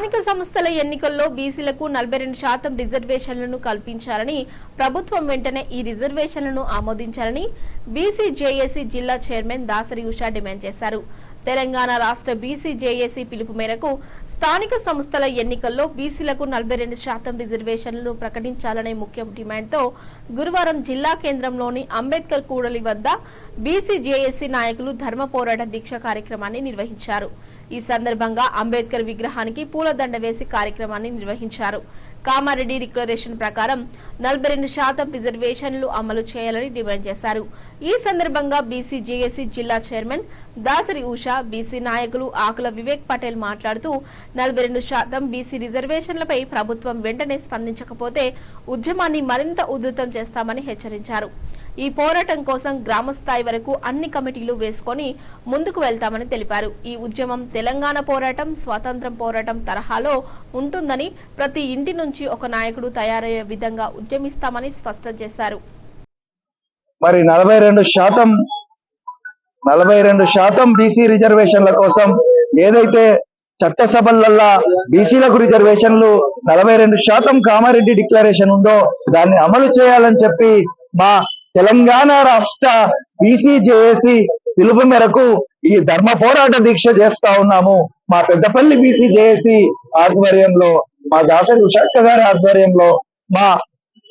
స్థానిక సంస్థల ఎన్నికల్లో బీసీలకు నలభై రెండు శాతం రిజర్వేషన్లను కల్పించాలని ప్రభుత్వం వెంటనే ఈ రిజర్వేషన్లను ఆమోదించాలని బీసీ జేఏసీ జిల్లా చైర్మన్ దాసరి ఉషా డిమాండ్ చేశారు. తెలంగాణ రాష్ట్ర బీసీ జేఏసీ పిలుపు మేరకు స్థానిక సంస్థల ఎన్నికల్లో బీసీలకు నలభై రెండు శాతం రిజర్వేషన్లను ప్రకటించాలనే ముఖ్య డిమాండ్తో గురువారం జిల్లా కేంద్రంలోని అంబేద్కర్ కూడలి వద్ద బీసీ జేఏసీ నాయకులు ధర్మ పోరాట దీక్ష కార్యక్రమాన్ని నిర్వహించారు. ఈ సందర్భంగా అంబేద్కర్ విగ్రహానికి పూలదండ వేసి కార్యక్రమాన్ని నిర్వహించారు. కామారెడ్డి డిక్లరేషన్ ప్రకారం నలభై రెండు శాతం రిజర్వేషన్లు అమలు చేయాలని డిమాండ్ చేశారు. ఈ సందర్భంగా బీసీ జేఏసీ జిల్లా చైర్మన్ దాసరి ఉషా బీసీ నాయకులు ఆకుల వివేక్ పటేల్ మాట్లాడుతూ నలభై రెండు శాతం బీసీ రిజర్వేషన్లపై ప్రభుత్వం వెంటనే స్పందించకపోతే ఉద్యమాన్ని మరింత ఉధృతం చేస్తామని హెచ్చరించారు. ఈ పోరాటం కోసం గ్రామ స్థాయి వరకు అన్ని కమిటీలు వేసుకొని ముందుకు వెళ్తామని తెలిపారు. ఈ ఉద్యమం తెలంగాణ పోరాటం స్వాతంత్రం పోరాటం తరహాలో ఉంటుందని ప్రతి ఇంటి నుంచి ఒక నాయకుడు తయారయ్యే విధంగా ఉద్యమిస్తామని స్పష్టం చేశారు. మరి నలభై రెండు శాతం నలభై రెండు శాతం బీసీ రిజర్వేషన్ల కోసం ఏదైతే చట్టసభలల్లా బీసీలకు రిజర్వేషన్లు నలభై రెండు శాతం కామారెడ్డి డిక్లరేషన్ ఉందో దాన్ని అమలు చేయాలని చెప్పి మా తెలంగాణ రాష్ట్ర బీసీ జేఏసీ పిలుపు మేరకు ఈ ధర్మ పోరాట దీక్ష చేస్తా ఉన్నాము. మా పెద్దపల్లి బీసీ జేఏసీ ఆధ్వర్యంలో మా దాసరి ఉషాక్క గారి ఆధ్వర్యంలో మా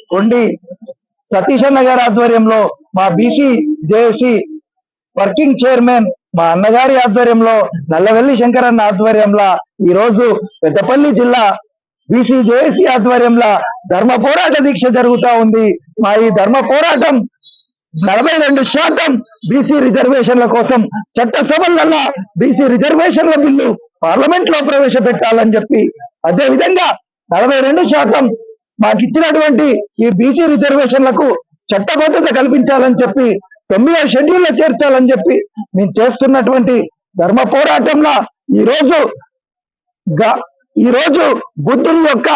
కొండి సతీష్ అన్న గారి ఆధ్వర్యంలో మా బీసీ జేఏసీ వర్కింగ్ చైర్మన్ మా అన్నగారి ఆధ్వర్యంలో నల్లవెల్లి శంకరన్న ఆధ్వర్యంలో ఈ రోజు పెద్దపల్లి జిల్లా బీసీ జేఏసీ ఆధ్వర్యంలో ధర్మ పోరాట దీక్ష జరుగుతా ఉంది. మా ఈ ధర్మ పోరాటం నలభై రెండు శాతం బీసీ రిజర్వేషన్ల కోసం చట్టసభలల్లా బీసీ రిజర్వేషన్ల బిల్లు పార్లమెంట్లో ప్రవేశపెట్టాలని చెప్పి అదే విధంగా నలభై రెండు శాతం మాకు ఇచ్చినటువంటి ఈ బీసీ రిజర్వేషన్లకు చట్టబద్ధత కల్పించాలని చెప్పి తొమ్మిదవ షెడ్యూల్లో చేర్చాలని చెప్పి మేము చేస్తున్నటువంటి ధర్మ పోరాటంలో ఈ రోజు ఈరోజు ఈ రోజు బుద్ధుని యొక్క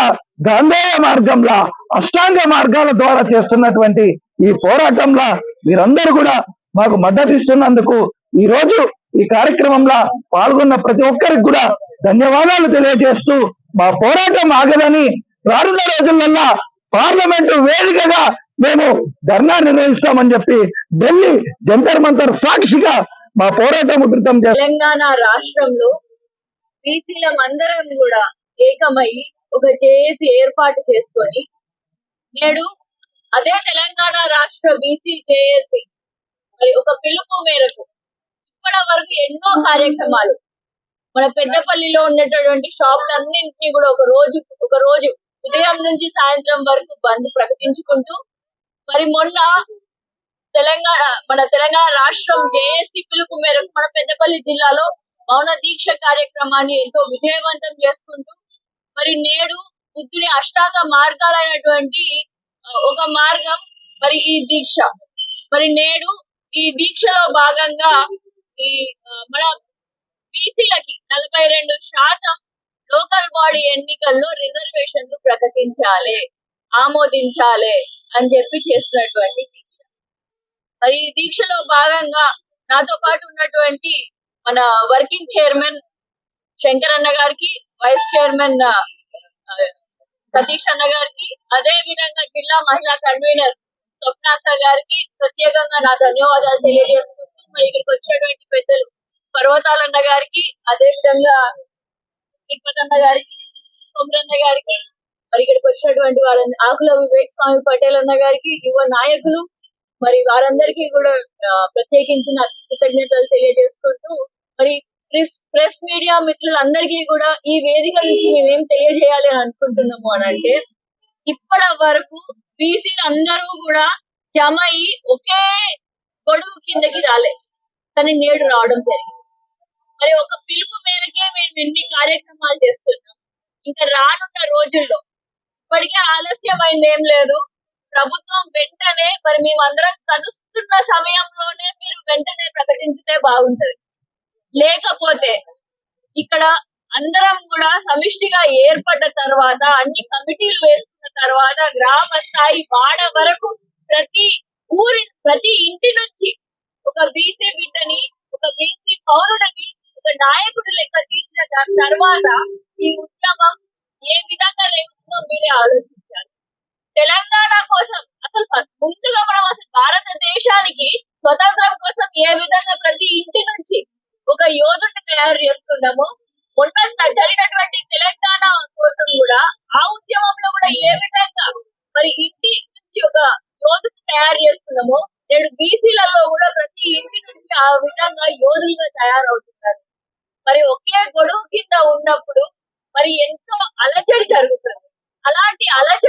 గాంధేయ మార్గంలో అష్టాంగ మార్గాల ద్వారా చేస్తున్నటువంటి ఈ పోరాటంలో మీరందరూ కూడా మాకు మద్దతు ఇస్తున్నందుకు ఈ రోజు ఈ కార్యక్రమంలో పాల్గొన్న ప్రతి ఒక్కరికి కూడా ధన్యవాదాలు తెలియజేస్తూ మా పోరాటం ఆగదని రానున్న రోజులల్లా పార్లమెంటు వేదికగా మేము ధర్నా నిర్వహిస్తామని చెప్పి ఢిల్లీ జంతర్ మంతర్ సాక్షిగా మా పోరాటం ఉధృతం తెలంగాణ రాష్ట్రంలో బీసీలం అందరం కూడా ఏకమై ఒక జేఏసీ ఏర్పాటు చేసుకొని నేడు అదే తెలంగాణ రాష్ట్ర బీసీ జేఏసీ మరి ఒక పిలుపు మేరకు ఇప్పటి వరకు ఎన్నో కార్యక్రమాలు మన పెద్దపల్లిలో ఉన్నటువంటి షాపులన్నింటినీ కూడా ఒక రోజు ఒక రోజు ఉదయం నుంచి సాయంత్రం వరకు బంద్ ప్రకటించుకుంటూ మరి మొన్న తెలంగాణ మన తెలంగాణ రాష్ట్రం జేఏసీ పిలుపు మేరకు మన పెద్దపల్లి జిల్లాలో మౌన దీక్ష కార్యక్రమాన్ని ఎంతో విజయవంతం చేసుకుంటూ మరి నేడు బుద్ధుని అష్టాంగ మార్గాలైనటువంటి ఒక మార్గం మరి ఈ దీక్ష. మరి నేడు ఈ దీక్షలో భాగంగా ఈ మన బీసీలకి నలభై రెండు శాతం లోకల్ బాడీ ఎన్నికల్లో రిజర్వేషన్లు ప్రకటించాలి ఆమోదించాలి అని చెప్పి చేస్తున్నటువంటి దీక్ష. మరి ఈ దీక్షలో భాగంగా నాతో పాటు ఉన్నటువంటి మన వర్కింగ్ చైర్మన్ శంకర్ అన్న గారికి వైస్ చైర్మన్ సతీష్ అన్న గారికి అదే విధంగా జిల్లా మహిళా కన్వీనర్ స్వప్నాథ గారికి ప్రత్యేకంగా నా ధన్యవాదాలు తెలియజేసుకుంటూ మరి ఇక్కడికి వచ్చినటువంటి పెద్దలు పర్వతాలన్న గారికి అదే విధంగా తిరుపతన్న గారికి కొమరన్న గారికి మరి ఇక్కడికి వచ్చినటువంటి వారందరి ఆకుల వివేక్ స్వామి పటేల్ అన్న గారికి యువ నాయకులు మరి వారందరికీ కూడా ప్రత్యేకించిన కృతజ్ఞతలు తెలియజేసుకుంటూ మరి ప్రెస్ ప్రెస్ మీడియా మిత్రులందరికీ కూడా ఈ వేదిక నుంచి మేమేం తెలియజేయాలి అని అనుకుంటున్నాము అని అంటే ఇప్పటి వరకు బీసీలు అందరూ కూడా జమ అయి ఒకే గొడుగు కిందకి రాలే. కానీ నేడు రావడం జరిగింది. మరి ఒక పిలుపు మేరకే మేము ఎన్ని కార్యక్రమాలు చేస్తున్నాం. ఇంకా రానున్న రోజుల్లో ఇప్పటికే ఆలస్యమైంది ఏం లేదు. ప్రభుత్వం వెంటనే మరి మేమందరం కలుస్తున్న సమయంలోనే మీరు వెంటనే ప్రకటించితే బాగుంటది. లేకపోతే ఇక్కడ అందరం కూడా సమిష్టిగా ఏర్పడ్డ తర్వాత అన్ని కమిటీలు వేసుకున్న తర్వాత గ్రామ స్థాయి వాడ వరకు ప్రతి ఊరి ప్రతి ఇంటి నుంచి ఒక బీసీ బిడ్డని ఒక బీసీ పౌరుడిని ఒక నాయకుడు లెక్క తీసిన తర్వాత ఈ ఉద్యమం ఏ విధంగా లేకుండా మీరే ఆలోచించాలి. తెలంగాణ కోసం అసలు ముందుగా మనం అసలు భారతదేశానికి స్వత కోసం ఏ విధంగా ప్రతి ఇంటి నుంచి ఒక యోధుడిని తయారు చేసుకున్నామో మొన్న త- జరిగినటువంటి తెలంగాణ కోసం కూడా ఆ ఉద్యమంలో కూడా ఏ విధంగా మరి ఇంటి నుంచి ఒక యోధుని తయారు చేసుకున్నామో నేడు బీసీలలో కూడా ప్రతి ఇంటి నుంచి ఆ విధంగా యోధులుగా తయారవుతున్నారు. మరి ఒకే గొడుగు కింద ఉన్నప్పుడు మరి ఎంతో అలజడి జరుగుతుంది. అలాంటి అలజడులు